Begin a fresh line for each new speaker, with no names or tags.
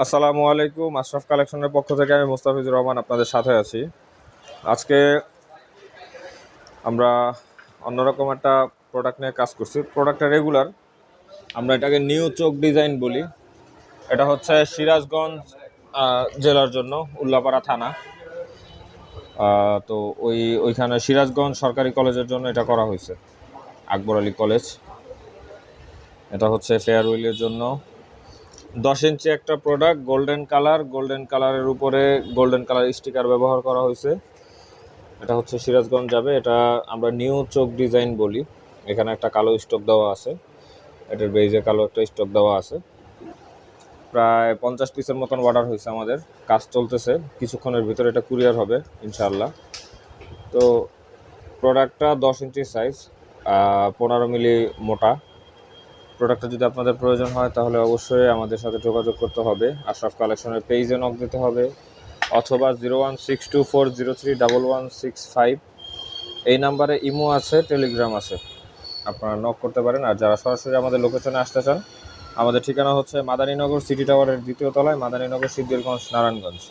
আসসালামু আলাইকুম, আশরাফ কালেকশনের পক্ষ থেকে আমি মুস্তাফিজুর রহমান আপনাদের সাথে আছি। আজকে আমরা অন্যরকম একটা প্রোডাক্ট নিয়ে কাজ করছি। প্রোডাক্টটা রেগুলার আমরা এটাকে নিউ চোখ ডিজাইন বলি। এটা হচ্ছে সিরাজগঞ্জ জেলার জন্য, উল্লাপাড়া থানা। তো ওই, ওইখানে সিরাজগঞ্জ সরকারি কলেজের জন্য এটা করা হয়েছে, আকবর আলী কলেজ। এটা হচ্ছে ফেয়ারওয়েলের জন্য। দশ ইঞ্চি একটা প্রোডাক্ট গোল্ডেন কালার গোল্ডেন কালারের উপরে গোল্ডেন কালার স্টিকার ব্যবহার করা হয়েছে। এটা হচ্ছে সিরাজগঞ্জ যাবে, এটা আমরা নিউ চোখ ডিজাইন বলি। এখানে একটা কালো স্টক দেওয়া আছে, এটার বেজে কালো একটা স্টক দেওয়া আছে। প্রায় পঞ্চাশ পিসের মতন অর্ডার হয়েছে আমাদের, কাজ চলতেছে, কিছুক্ষণের ভিতরে এটা কুরিয়ার হবে, ইনশাআল্লাহ। তো প্রোডাক্টটা দশ ইঞ্চি সাইজ পনেরো মিলি মোটা। প্রোডাক্টটা যদি আপনাদের প্রয়োজন হয়, তাহলে অবশ্যই আমাদের সাথে যোগাযোগ করতে হবে। আশরাফ কালেকশনের পেজে নক দিতে হবে, অথবা zero one six two four zero three double one six five এই নাম্বারে ইমো আছে টেলিগ্রাম আছে, আপনারা নক করতে পারেন। আর যারা সরাসরি আমাদের লোকেশনে আসতে চান, আমাদের ঠিকানা হচ্ছে মাদারীনগর সিটি টাওয়ারের দ্বিতীয় তলায়, মাদারীনগর সিদ্ধিরগঞ্জ, নারায়ণগঞ্জ।